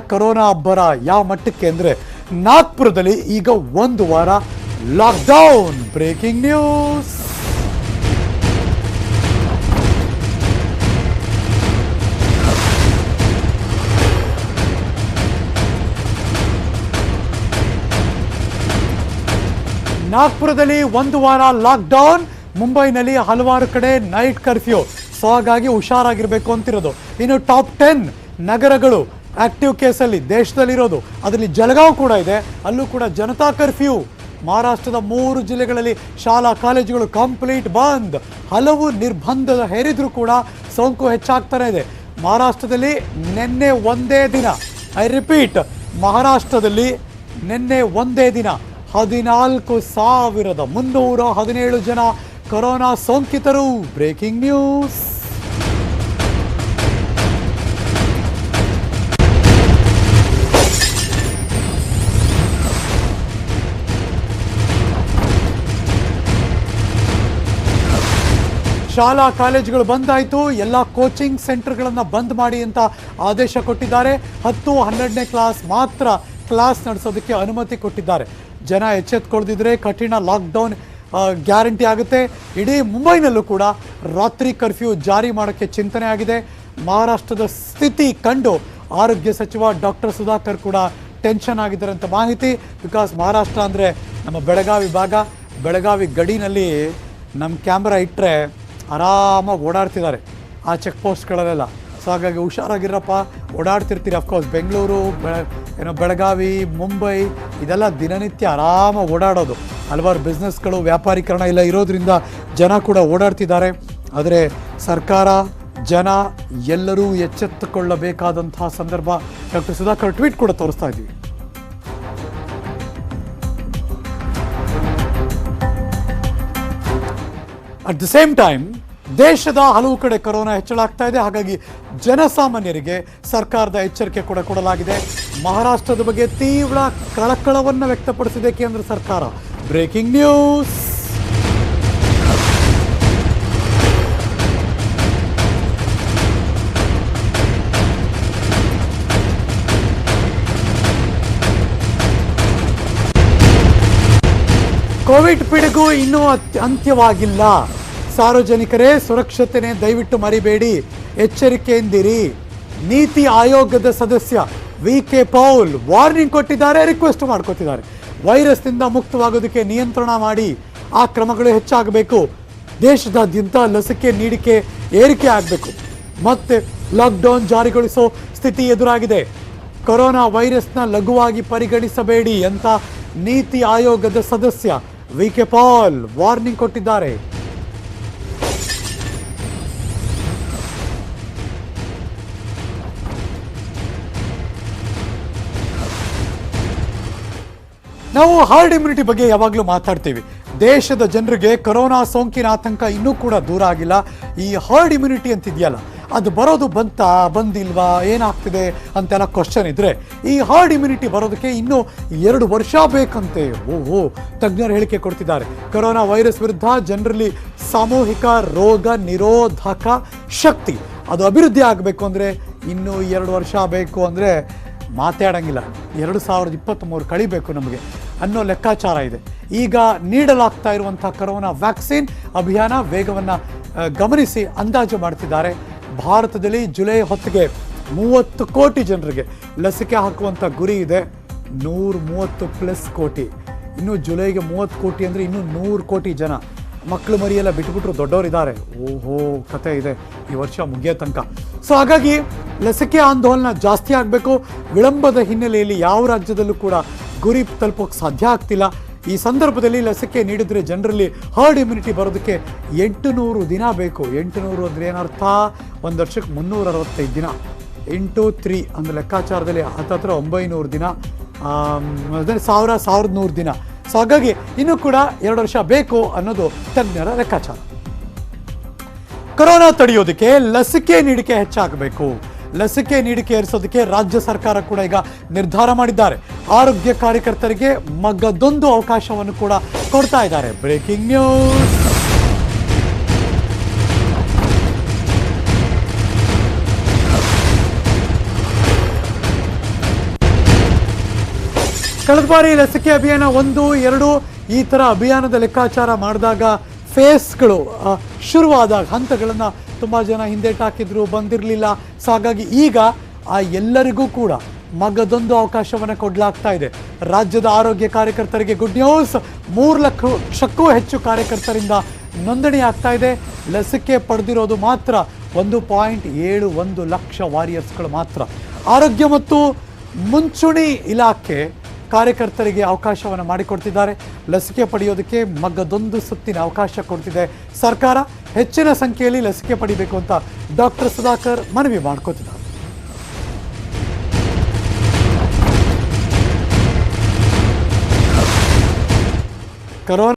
Corona ಅಬ್ಬರ ಯಾವ ಮಟ್ಟಕ್ಕೆ ಅಂದರೆ ನಾಗ್ಪುರದಲ್ಲಿ ಈಗ ಒಂದು ವಾರ ಲಾಕ್ಡೌನ್ ಬ್ರೇಕಿಂಗ್ ನ್ಯೂಸ್ ನಾಗ್ಪುರದಲ್ಲಿ ಒಂದು ವಾರ ಲಾಕ್ಡೌನ್ ಮುಂಬೈನಲ್ಲಿ ಹಲವಾರು ಕಡೆ ನೈಟ್ ಕರ್ಫ್ಯೂ ಸೊ ಹಾಗಾಗಿ ಹುಷಾರಾಗಿರಬೇಕು ಅಂತಿರೋದು. ಇನ್ನು ಟಾಪ್ ಟೆನ್ ನಗರಗಳು ಆಕ್ಟಿವ್ ಕೇಸಲ್ಲಿ ದೇಶದಲ್ಲಿರೋದು, ಅದರಲ್ಲಿ ಜಲಗಾವ್ ಕೂಡ ಇದೆ, ಅಲ್ಲೂ ಕೂಡ ಜನತಾ ಕರ್ಫ್ಯೂ. ಮಹಾರಾಷ್ಟ್ರದ ಮೂರು ಜಿಲ್ಲೆಗಳಲ್ಲಿ ಶಾಲಾ ಕಾಲೇಜುಗಳು ಕಂಪ್ಲೀಟ್ ಬಂದ್. ಹಲವು ನಿರ್ಬಂಧ ಹೇರಿದರೂ ಕೂಡ ಸೋಂಕು ಹೆಚ್ಚಾಗ್ತಾನೆ ಇದೆ. ಮಹಾರಾಷ್ಟ್ರದಲ್ಲಿ ನಿನ್ನೆ ಒಂದೇ ದಿನ, ಐ ರಿಪೀಟ್, ಮಹಾರಾಷ್ಟ್ರದಲ್ಲಿ ನಿನ್ನೆ ಒಂದೇ ದಿನ, ಹದಿನಾಲ್ಕು ಸಾವಿರದ ಮುನ್ನೂರ ಹದಿನೇಳು ಜನ ಕೊರೋನಾ ಸೋಂಕಿತರು. Breaking news. ಶಾಲಾ ಕಾಲೇಜುಗಳು ಬಂದಾಯಿತು ಎಲ್ಲ ಕೋಚಿಂಗ್ ಸೆಂಟರ್ಗಳನ್ನು ಬಂದ್ ಮಾಡಿ ಅಂತ ಆದೇಶ ಕೊಟ್ಟಿದ್ದಾರೆ. ಹತ್ತು, ಹನ್ನೆರಡನೇ ಕ್ಲಾಸ್ ಮಾತ್ರ ಕ್ಲಾಸ್ ನಡೆಸೋದಕ್ಕೆ ಅನುಮತಿ ಕೊಟ್ಟಿದ್ದಾರೆ. ಜನ ಎಚ್ಚೆತ್ಕೊಳ್ದಿದ್ರೆ ಕಠಿಣ ಲಾಕ್ಡೌನ್ ಗ್ಯಾರಂಟಿ ಆಗುತ್ತೆ. ಇಡೀ ಮುಂಬೈನಲ್ಲೂ ಕೂಡ ರಾತ್ರಿ ಕರ್ಫ್ಯೂ ಜಾರಿ ಮಾಡೋಕ್ಕೆ ಚಿಂತನೆ ಆಗಿದೆ. ಮಹಾರಾಷ್ಟ್ರದ ಸ್ಥಿತಿ ಕಂಡು ಆರೋಗ್ಯ ಸಚಿವ ಡಾಕ್ಟರ್ ಸುಧಾಕರ್ ಕೂಡ ಟೆನ್ಷನ್ ಆಗಿದ್ದಾರೆ ಅಂತ ಮಾಹಿತಿ. ಬಿಕಾಸ್ ಮಹಾರಾಷ್ಟ್ರ ಅಂದರೆ ನಮ್ಮ ಬೆಳಗಾವಿ ಭಾಗ. ಬೆಳಗಾವಿ ಗಡಿನಲ್ಲಿ ನಮ್ಮ ಕ್ಯಾಮ್ರಾ ಇಟ್ಟರೆ ಆರಾಮಾಗಿ ಓಡಾಡ್ತಿದ್ದಾರೆ ಆ ಚೆಕ್ ಪೋಸ್ಟ್ಗಳಲ್ಲೆಲ್ಲ ಸೊ ಹಾಗಾಗಿ ಹುಷಾರಾಗಿರಪ್ಪ. ಓಡಾಡ್ತಿರ್ತೀರಿ ಅಫ್ಕೋರ್ಸ್ ಬೆಂಗಳೂರು ಏನೋ ಬೆಳಗಾವಿ, ಮುಂಬೈ, ಇದೆಲ್ಲ ದಿನನಿತ್ಯ ಆರಾಮಾಗಿ ಓಡಾಡೋದು. ಹಲವಾರು ಬಿಸ್ನೆಸ್ಗಳು ವ್ಯಾಪಾರೀಕರಣ ಎಲ್ಲ ಇರೋದ್ರಿಂದ ಜನ ಕೂಡ ಓಡಾಡ್ತಿದ್ದಾರೆ. ಆದರೆ ಸರ್ಕಾರ, ಜನ ಎಲ್ಲರೂ ಎಚ್ಚೆತ್ತುಕೊಳ್ಳಬೇಕಾದಂತಹ ಸಂದರ್ಭ ಡಾಕ್ಟರ್ ಸುಧಾಕರ್ ಟ್ವೀಟ್ ಕೂಡ ತೋರಿಸ್ತಾ ಇದ್ದೀವಿ ಅಟ್ ದ ಸೇಮ್ ಟೈಮ್ ದೇಶದ ಹಲವು ಕಡೆ ಕೊರೋನಾ ಹೆಚ್ಚಳ ಆಗ್ತಾ ಇದೆ. ಹಾಗಾಗಿ ಜನಸಾಮಾನ್ಯರಿಗೆ ಸರ್ಕಾರದ ಎಚ್ಚರಿಕೆ ಕೂಡ ಕೊಡಲಾಗಿದೆ. ಮಹಾರಾಷ್ಟ್ರದ ಬಗ್ಗೆ ತೀವ್ರ ಕಳಕಳವನ್ನು ವ್ಯಕ್ತಪಡಿಸಿದೆ ಕೇಂದ್ರ ಸರ್ಕಾರ. ಬ್ರೇಕಿಂಗ್ ನ್ಯೂಸ್ ಕೋವಿಡ್ ಪಿಡುಗು ಇನ್ನೂ ಅತ್- ಅಂತ್ಯವಾಗಿಲ್ಲ. ಸಾರ್ವಜನಿಕರೇ, ಸುರಕ್ಷತೆನೆ ದಯವಿಟ್ಟು ಮರಿಬೇಡಿ. ಎಚ್ಚರಿಕೆಯಿಂದಿರಿ. ನೀತಿ ಆಯೋಗದ ಸದಸ್ಯ ವಿ. ಕೆ. ಪೌಲ್ ವಾರ್ನಿಂಗ್ ಕೊಟ್ಟಿದ್ದಾರೆ, ರಿಕ್ವೆಸ್ಟ್ ಮಾಡ್ಕೊತಿದ್ದಾರೆ. ವೈರಸ್ನಿಂದ ಮುಕ್ತವಾಗೋದಕ್ಕೆ ನಿಯಂತ್ರಣ ಮಾಡಿ ಆ ಕ್ರಮಗಳು ಹೆಚ್ಚಾಗಬೇಕು. ದೇಶದಾದ್ಯಂತ ಲಸಿಕೆ ನೀಡಿಕೆ, ಏರಿಕೆ ಆಗಬೇಕು. ಮತ್ತೆ ಲಾಕ್ಡೌನ್ ಜಾರಿಗೊಳಿಸೋ ಸ್ಥಿತಿ ಎದುರಾಗಿದೆ. ಕೊರೋನಾ ವೈರಸ್ನ ಲಘುವಾಗಿ ಪರಿಗಣಿಸಬೇಡಿ ಅಂತ ನೀತಿ ಆಯೋಗದ ಸದಸ್ಯ ವಿ ಕೆ ಪಾಲ್ ವಾರ್ನಿಂಗ್ ಕೊಟ್ಟಿದ್ದಾರೆ. ನಾವು ಹಾರ್ಡ್ ಇಮ್ಯುನಿಟಿ ಬಗ್ಗೆ ಯಾವಾಗಲೂ ಮಾತಾಡ್ತೀವಿ. ದೇಶದ ಜನರಿಗೆ ಕೊರೋನಾ ಸೋಂಕಿನ ಆತಂಕ ಇನ್ನೂ ಕೂಡ ದೂರ ಆಗಿಲ್ಲ. ಈ ಹರ್ಡ್ ಇಮ್ಯುನಿಟಿ ಅಂತಿದೆಯಲ್ಲ ಅದು ಬರೋದು ಬಂತಾ, ಬಂದಿಲ್ವಾ, ಏನಾಗ್ತಿದೆ ಅಂತೆಲ್ಲ ಕ್ವಶನ್ ಇದ್ರೆ, ಈ ಹಾರ್ಡ್ ಇಮ್ಯುನಿಟಿ ಬರೋದಕ್ಕೆ ಇನ್ನೂ ಎರಡು ವರ್ಷ ಬೇಕಂತೆ. ಓಹೋ, ತಜ್ಞರು ಹೇಳಿಕೆ ಕೊಡ್ತಿದ್ದಾರೆ. ಕೊರೋನಾ ವೈರಸ್ ವಿರುದ್ಧ ಜನರಲ್ಲಿ ಸಾಮೂಹಿಕ ರೋಗ ನಿರೋಧಕ ಶಕ್ತಿ. ಅದು ಅಭಿವೃದ್ಧಿ ಆಗಬೇಕು ಅಂದರೆ ಇನ್ನೂ ಎರಡು ವರ್ಷ ಬೇಕು ಅಂದರೆ ಮಾತಾಡೋಂಗಿಲ್ಲ. ಎರಡು ಸಾವಿರದ ಇಪ್ಪತ್ತ್ಮೂರು ಕಳಿಬೇಕು ನಮಗೆ ಅನ್ನೋ ಲೆಕ್ಕಾಚಾರ ಇದೆ. ಈಗ ನೀಡಲಾಗ್ತಾ ಇರುವಂಥ ಕರೋನಾ ವ್ಯಾಕ್ಸಿನ್ ಅಭಿಯಾನ ವೇಗವನ್ನು ಗಮನಿಸಿ, ಅಂದಾಜು ಮಾಡ್ತಿದ್ದಾರೆ. ಭಾರತದಲ್ಲಿ ಜುಲೈ ಹೊತ್ತಿಗೆ ಮೂವತ್ತು ಕೋಟಿ ಜನರಿಗೆ ಲಸಿಕೆ ಹಾಕುವಂಥ ಗುರಿ ಇದೆ. ನೂರ ಮೂವತ್ತು ಪ್ಲಸ್ ಕೋಟಿ. ಇನ್ನು ಜುಲೈಗೆ ಮೂವತ್ತು ಕೋಟಿ ಅಂದರೆ ಇನ್ನೂ ನೂರು ಕೋಟಿ ಜನ. ಮಕ್ಕಳು ಮರಿಯೆಲ್ಲ ಬಿಟ್ಬಿಟ್ರು, ದೊಡ್ಡವರಿದ್ದಾರೆ. ಓಹೋ, ಕತೆ ಇದೆ. ಈ ವರ್ಷ ಮುಗಿಯೋ ತನಕ. ಸೊ ಹಾಗಾಗಿ ಲಸಿಕೆ ಆಂದೋಲನ ಜಾಸ್ತಿ ಆಗಬೇಕು. ವಿಳಂಬದ ಹಿನ್ನೆಲೆಯಲ್ಲಿ ಯಾವ ರಾಜ್ಯದಲ್ಲೂ ಕೂಡ ಗುರಿ ತಲುಪೋಕೆ ಸಾಧ್ಯ ಆಗ್ತಿಲ್ಲ. ಈ ಸಂದರ್ಭದಲ್ಲಿ ಲಸಿಕೆ ನೀಡಿದರೆ ಜನರಲ್ಲಿ ಹರ್ಡ್ ಇಮ್ಯುನಿಟಿ ಬರೋದಕ್ಕೆ ಎಂಟು ದಿನ ಬೇಕು. ಎಂಟು ನೂರು ಅಂದರೆ ಏನರ್ಥ? ಒಂದು ವರ್ಷಕ್ಕೆ ಮುನ್ನೂರ ಅರವತ್ತೈದು ದಿನ. ಇಂಟು ತ್ರೀ ಅಂದರೆ ಲೆಕ್ಕಾಚಾರದಲ್ಲಿ ಹತ್ತತ್ರ ಒಂಬೈನೂರು ದಿನ ಅಂದರೆ ಅದೇ ಸಾವಿರ ಸಾವಿರದ ನೂರು ದಿನ. ಸೊ ಹಾಗಾಗಿ ಇನ್ನೂ ಕೂಡ ಎರಡು ವರ್ಷ ಬೇಕು ಅನ್ನೋದು ತಜ್ಞರ ಲೆಕ್ಕಾಚಾರ. ಕೊರೋನಾ ತಡೆಯೋದಕ್ಕೆ ಲಸಿಕೆ ನೀಡಿಕೆ ಹೆಚ್ಚಾಗಬೇಕು. ಲಸಿಕೆ ನೀಡಿಕೆ ಏರಿಸೋದಕ್ಕೆ ರಾಜ್ಯ ಸರ್ಕಾರ ಕೂಡ ಈಗ ನಿರ್ಧಾರ ಮಾಡಿದ್ದಾರೆ. ಆರೋಗ್ಯ ಕಾರ್ಯಕರ್ತರಿಗೆ ಮಗದೊಂದು ಅವಕಾಶವನ್ನು ಕೂಡ ಕೊಡ್ತಾ ಇದ್ದಾರೆ. ಬ್ರೇಕಿಂಗ್ ನ್ಯೂಸ್ ಕಳೆದ ಬಾರಿ ಲಸಿಕೆ ಅಭಿಯಾನ ಒಂದು, ಎರಡು ಈ ಥರ ಅಭಿಯಾನದ ಲೆಕ್ಕಾಚಾರ ಮಾಡಿದಾಗ ಫೇಸ್ಗಳು ಶುರುವಾದಾಗ ಹಂತಗಳನ್ನು ತುಂಬ ಜನ ಹಿಂದೇಟಾಕಿದ್ರು ಬಂದಿರಲಿಲ್ಲ. ಸೊ ಹಾಗಾಗಿ ಈಗ ಆ ಎಲ್ಲರಿಗೂ ಕೂಡ ಮಗದೊಂದು ಅವಕಾಶವನ್ನು ಕೊಡಲಾಗ್ತಾ ಇದೆ. ರಾಜ್ಯದ ಆರೋಗ್ಯ ಕಾರ್ಯಕರ್ತರಿಗೆ ಗುಡ್ ನ್ಯೂಸ್ ಮೂರು ಲಕ್ಷಕ್ಕೂ ಹೆಚ್ಚು ಕಾರ್ಯಕರ್ತರಿಂದ ನೋಂದಣಿ ಆಗ್ತಾ ಇದೆ. ಲಸಿಕೆ ಪಡೆದಿರೋದು ಮಾತ್ರ ಒಂದು ಪಾಯಿಂಟ್ ಏಳು ಒಂದು ಲಕ್ಷ ವಾರಿಯರ್ಸ್ಗಳು ಮಾತ್ರ. ಆರೋಗ್ಯ ಮತ್ತು ಮುಂಚೂಣಿ ಇಲಾಖೆ ಕಾರ್ಯಕರ್ತರಿಗೆ ಅವಕಾಶವನ್ನು ಮಾಡಿಕೊಡ್ತಿದ್ದಾರೆ. ಲಸಿಕೆ ಪಡೆಯೋದಕ್ಕೆ ಮಗ್ಗದೊಂದು ಸುತ್ತಿನ ಅವಕಾಶ ಕೊಡ್ತಿದೆ. ಸರ್ಕಾರ ಹೆಚ್ಚಿನ ಸಂಖ್ಯೆಯಲ್ಲಿ ಲಸಿಕೆ ಪಡಿಬೇಕು ಅಂತ ಡಾಕ್ಟರ್ ಸುಧಾಕರ್ ಮನವಿ ಮಾಡ್ಕೋತಿದ್ದಾರೆ. ಕರೋನಾ